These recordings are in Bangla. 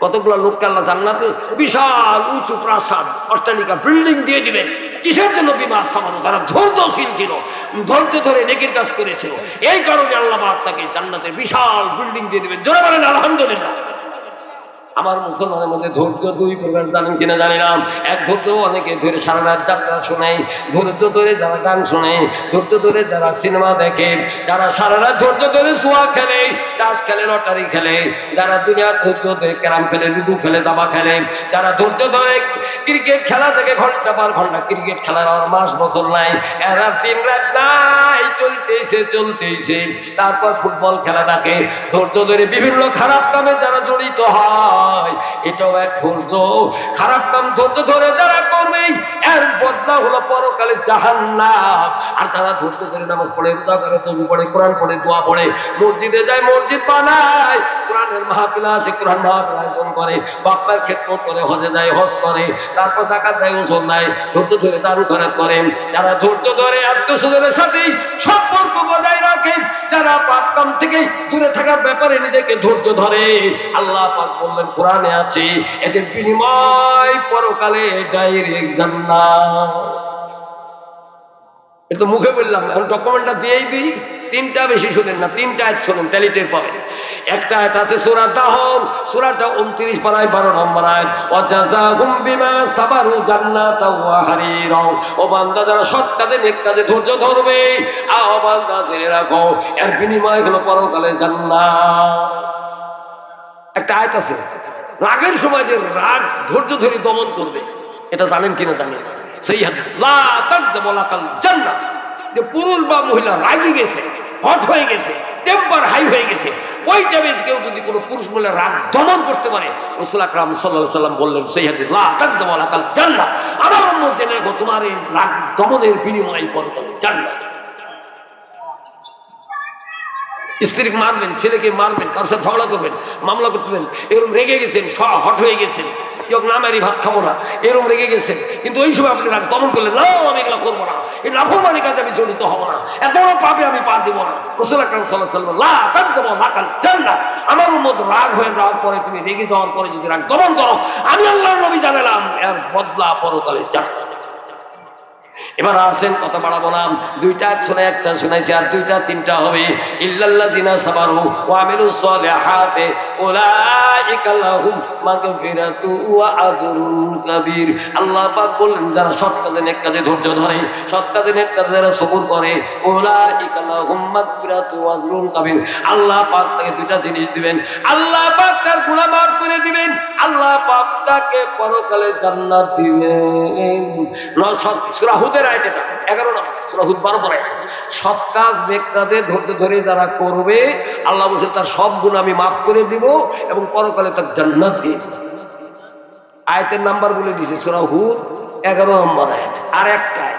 কতগুলো লোককে আল্লাহ জান্নাতে? বিশাল উঁচু প্রাসাদ, অট্টালিকা, বিল্ডিং দিয়ে দিবেন। কিসের জন্য বিমা সামানো তারা ধৈর্যশীল ছিল, ধৈর্য ধরে নেকির কাজ করেছিল। এই কারণে আল্লাহ তাকে জান্নাতে বিশাল বিল্ডিং দিয়ে দিবেন। জোরে বলেন, আলহামদুলিল্লাহ। আমার মুসলমানের মধ্যে ধৈর্য দুই প্রকার জানেন কিনা জানি না। এক ধৈর্য অনেকে ধরে সারা রাত যাত্রা শোনে, ধৈর্য ধরে যারা গান শোনে, ধৈর্য ধরে যারা সিনেমা দেখে, যারা সারা রাত ধৈর্য ধরে সোয়া খেলে, তাস খেলে, লটারি খেলে, যারা দুনিয়ার ধৈর্য ধরে ক্যারাম খেলে, লুডু খেলে, দাবা খেলে, যারা ধৈর্য ধরে ক্রিকেট খেলা থেকে ঘণ্টা পর ঘণ্টা ক্রিকেট খেলার আর মাস বছর নাই, এরা দিন রাত নাই, চলতেইছে চলতেইছে। তারপর ফুটবল খেলা থাকে ধৈর্য ধরে বিভিন্ন খারাপ কামে যারা জড়িত হয়, এটাও এক ধৈর্য। খারাপ কাম ধৈর্য ধরে যারা করবে আর ধরে নামাজ পড়ে, রোজা করে, তবু পড়ে, কোরআন পড়ে, দোয়া পড়ে, মসজিদে যায়, মসজিদ বানায়। কোরআনের মাহফিল আসে, কোরআন আয়োজন করে বাপ্পার করে, হজে যায়, হজ করে, তারপর ওষুধ নেয় ধরে দান খরচ করে যারা ধৈর্য ধরে আত্মীয় সাথে সম্পর্ক বজায় রাখে, যারা পাপ থেকে দূরে থাকার ব্যাপারে নিজেকে ধৈর্য ধরে। আল্লাহ পাক বললেন, কোরআনে আছে, এদের বিনিময় পরকালে ডাইরেক্ট জান্নাত। এটা মুখে বললাম এখন ডকুমেন্টটা দিয়েই দিই। তিনটা বেশি শোনেন না, তিনটা আয়াত শোনেন, তাহলে পাবেন। একটা আয়াত আছে সূরা দাহর সূরাটা 29 পারায় 12 নম্বর আয়াত বিমা সাবারু ও বান্দা, যারা সৎ কাজে নেক কাজে ধৈর্য ধরবে আ ও বান্দা, জেনে রাখো, এর বিনিময় হলো পরকালে একটা আয়াত আছে, রাগের সময় যে রাগ ধৈর্য ধরে দমন করবে, এটা জানেন কিনা জানেন না? সেই যে পুরুষ বা মহিলা রাগি গেছে, হট হয়ে গেছে টেম্পার হাই হয়ে গেছে, ওই কেউ যদি কোনো পুরুষ মহিলা রাগ দমন করতে পারে, রসুল আকরাম সাল্লাল্লাহু সাল্লাম বললেন, সেই হাদিস জান্নাত। আমার তোমার এই রাগ দমনের বিনিময় জান্নাত। স্ত্রীকে মারবেন, ছেলেকে মারবেন, কারোর সাথে ঝগড়া করবেন, মামলা করতেবেন এরকম রেগে গেছেন হট হয়ে গেছেন। কেউ না মারি ভাত খাব না। এরকম রেগে গেছে। কিন্তু ওই সময় আপনি রাগ দমন করলেন, না, আমি এগুলো করব না। এই নাফরমানি কাজে আমি জড়িত হব না। এত বড় পাপে আমি পা দিব না। রসুল আকরাম সাল্লাহ সাল্লাম লা তাক দেবো লাকাল জান্নাত আমার উম্মত রাগ হয়ে যাওয়ার পরে, তুমি রেগে যাওয়ার পরে যদি রাগ দমন করো, আমি আল্লাহ নবী জানালাম, এর বদলা পরকালে জান্নাত। এবার আসেন কত বাড়াবো না। দুইটা শুনে একটা শুনেছি, আর দুইটা তিনটা হবে। আল্লাহ পাক যারা কাজে ধৈর্য ধরে, সৎ কাজে কাজে যারা সবুর করে, উলাইকা লাহুম মাগফিরাতু ওয়া আল্লাহ পাক তাকে দুইটা জিনিস দিবেন। আল্লাহ পাক তার গুনাহ তাকে পরকালে জান্নাত দিবেন সুরাহুদেরায় যেটা এগারো নম্বর সুরাহুদ বারো পরে আছে সব কাজ বেকাদে ধরতে ধরে যারা করবে, আল্লাহ বলছে, তার সব গুণ আমি মাফ করে দিব এবং পরকালে তার জান্নাত দিয়ে দিব। আয়তের নাম্বার বলে দিছে সুরাহুদ এগারো নম্বর আয়াত। আর একটা আয়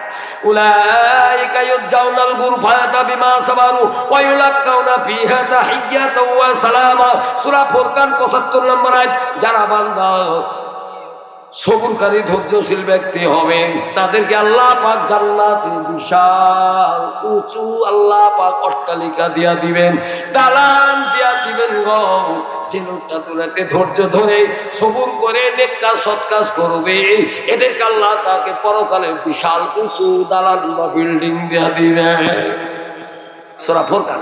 যারা বান্দা সবুরকারী ধৈর্যশীল ব্যক্তি হবেন। তাদেরকে আল্লাহ পাক জান্নাত বিশাল, উঁচু আল্লাহ পাক অট্টালিকা দিয়া দিবেন, দালান দিয়া দিবেন গো। যে লোকটা ধৈর্য ধরে সবুর করে নেক কাজ সৎ কাজ করবে। এদেরকে আল্লাহ তাকে পরকালে বিশাল, উঁচু, দালান বা বিল্ডিং দিয়া দিবেন। সোরা ফোরকান।